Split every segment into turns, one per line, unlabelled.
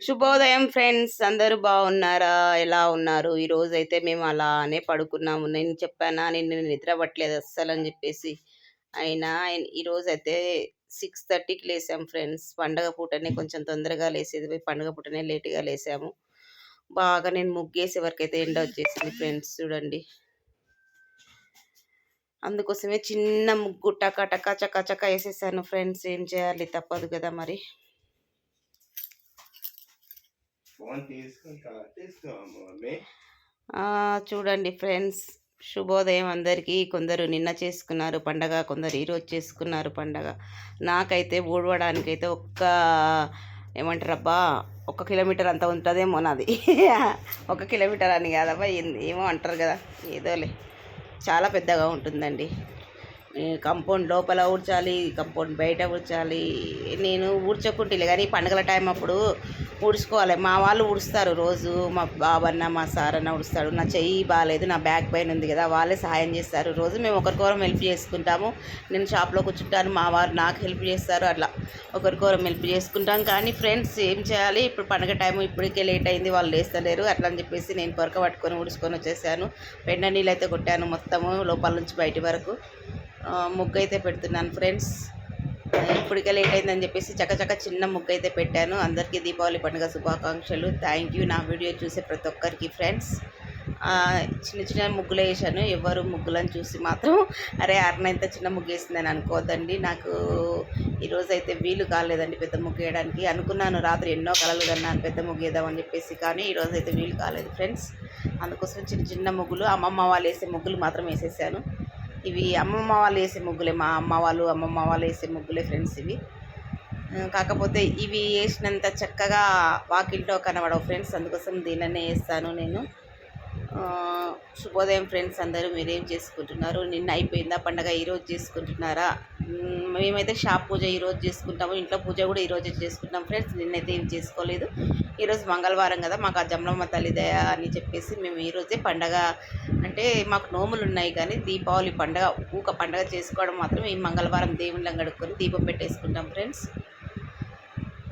శుభోదయం ఫ్రెండ్స్ అందరూ బాగున్నారా? ఎలా ఉన్నారు? ఈ రోజు అయితే మేము అలానే పడుకున్నాము. నేను చెప్పానా నేను నిద్ర పట్టలేదు అస్సలు అని చెప్పేసి. అయినా ఈ రోజు అయితే సిక్స్ థర్టీకి లేసాం ఫ్రెండ్స్. పండగ పూటనే కొంచెం తొందరగా లేసేది పండగ పూటనే లేట్గా లేసాము. బాగా నేను ముగ్గేసే వరకు అయితే ఎండ వచ్చేసింది ఫ్రెండ్స్ చూడండి. అందుకోసమే చిన్న ముగ్గు టక టక చక చక వేసేసాను ఫ్రెండ్స్. ఏం చేయాలి? తప్పదు కదా మరి.
ఫోన్
చూడండి ఫ్రెండ్స్ శుభోదయం అందరికీ. కొందరు నిన్న చేసుకున్నారు పండగ కొందరు ఈరోజు చేసుకున్నారు పండగ. నాకైతే ఊడవడానికైతే ఒక్క ఏమంటారు అబ్బా ఒక కిలోమీటర్ అంత ఉంటుందేమో నాది. ఒక కిలోమీటర్ అని కాదబ్బా ఏమో అంటారు కదా ఏదోలే. చాలా పెద్దగా ఉంటుందండి. కంపౌండ్ లోపల ఊడ్చాలి కంపౌండ్ బయట ఊడ్చాలి. నేను ఊడ్చకుంటే కానీ పండుగల టైం అప్పుడు ఊడ్చుకోవాలి. మా వాళ్ళు ఊడుస్తారు రోజు. మా బాబన్న మా సార్ అన్న ఊడుస్తాడు. నా చెయ్యి బాగాలేదు నా బ్యాక్ పైన ఉంది కదా వాళ్ళే సహాయం చేస్తారు. రోజు మేము ఒకరికొరం హెల్ప్ చేసుకుంటాము. నేను షాప్లో కూర్చుంటాను మా వారు నాకు హెల్ప్ చేస్తారు అట్లా ఒకరికొరం హెల్ప్ చేసుకుంటాం. కానీ ఫ్రెండ్స్ ఏం చేయాలి? ఇప్పుడు పండుగ టైం ఇప్పటికే లేట్ అయింది వాళ్ళు లేస్తలేరు. అట్లా అని చెప్పేసి నేను పొరక పట్టుకొని ఊడ్చుకొని వచ్చేసాను. పెండ నీళ్ళు అయితే కొట్టాను మొత్తము లోపల నుంచి బయటి వరకు. ముగ్గు అయితే పెడుతున్నాను ఫ్రెండ్స్. ఇప్పటికే లేట్ అయిందని చెప్పేసి చకచక చిన్న ముగ్గు అయితే పెట్టాను. అందరికీ దీపావళి పండుగ శుభాకాంక్షలు. థ్యాంక్ యూ నా వీడియో చూసే ప్రతి ఒక్కరికి ఫ్రెండ్స్. చిన్న చిన్న ముగ్గులు వేసాను. ఎవరు ముగ్గులను చూసి మాత్రం అరే అరణ ఇంత చిన్న ముగ్గు వేసిందని అనుకోదండి నాకు ఈరోజు అయితే వీలు కాలేదండి పెద్ద ముగ్గు వేయడానికి. అనుకున్నాను రాత్రి ఎన్నో కలలు కన్నాను పెద్ద ముగ్గు వేద్దామని చెప్పేసి కానీ ఈరోజు అయితే వీలు కాలేదు ఫ్రెండ్స్. అందుకోసం చిన్న చిన్న ముగ్గులు అమ్మమ్మ వాళ్ళు వేసే ముగ్గులు మాత్రం వేసేసాను. ఇవి అమ్మమ్మ వాళ్ళు వేసే ముగ్గులే మా అమ్మ వాళ్ళు అమ్మమ్మ వాళ్ళు వేసే ముగ్గులే ఫ్రెండ్స్ ఇవి. కాకపోతే ఇవి వేసినంత చక్కగా వాకింట్లో కనబడవు ఫ్రెండ్స్ అందుకోసం దీనినే వేస్తాను నేను. శుభోదయం ఫ్రెండ్స్ అందరూ మీరేం చేసుకుంటున్నారు? నిన్న అయిపోయిందా పండగ? ఈరోజు చేసుకుంటున్నారా? మేమైతే షాప్ పూజ ఈరోజు చేసుకుంటాము ఇంట్లో పూజ కూడా ఈరోజు చేసుకుంటాం ఫ్రెండ్స్ నిన్నైతే ఏం చేసుకోలేదు. ఈరోజు మంగళవారం కదా మాకు ఆ జమలమ్మ తల్లిదయ అని చెప్పేసి మేము ఈరోజే పండగ అంటే మాకు నోములు ఉన్నాయి కానీ దీపావళి పండగ ఊక పండగ చేసుకోవడం మాత్రం ఈ మంగళవారం దేవుళ్ళని గడుక్కొని దీపం పెట్టేసుకుంటాం ఫ్రెండ్స్.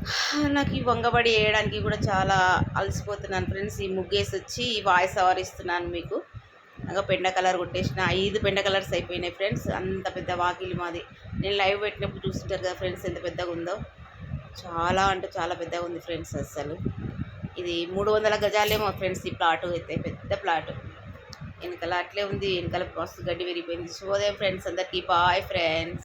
నాకు ఈ వంగబడి వేయడానికి కూడా చాలా అలసిపోతున్నాను ఫ్రెండ్స్. ఈ ముగ్గేసి వచ్చి ఈ వాయిస్ సవరిస్తున్నాను మీకు. ఇంకా పెండ కలర్ కొట్టేసిన ఐదు పెండ కలర్స్ అయిపోయినాయి ఫ్రెండ్స్. అంత పెద్ద వాకిలి మాది. నేను లైవ్ పెట్టినప్పుడు చూస్తుంటారు కదా ఫ్రెండ్స్ ఎంత పెద్దగా ఉందో. చాలా అంటే చాలా పెద్దగా ఉంది ఫ్రెండ్స్ అసలు ఇది మూడు వందల గజాలేమో ఫ్రెండ్స్ ఈ ప్లాట్ అయితే పెద్ద ప్లాట్. వెనకాల అట్లే ఉంది వెనకాల మస్తు గడ్డి విరిగిపోయింది శుభోదయం ఫ్రెండ్స్ అందరికీ బాయ్ ఫ్రెండ్స్.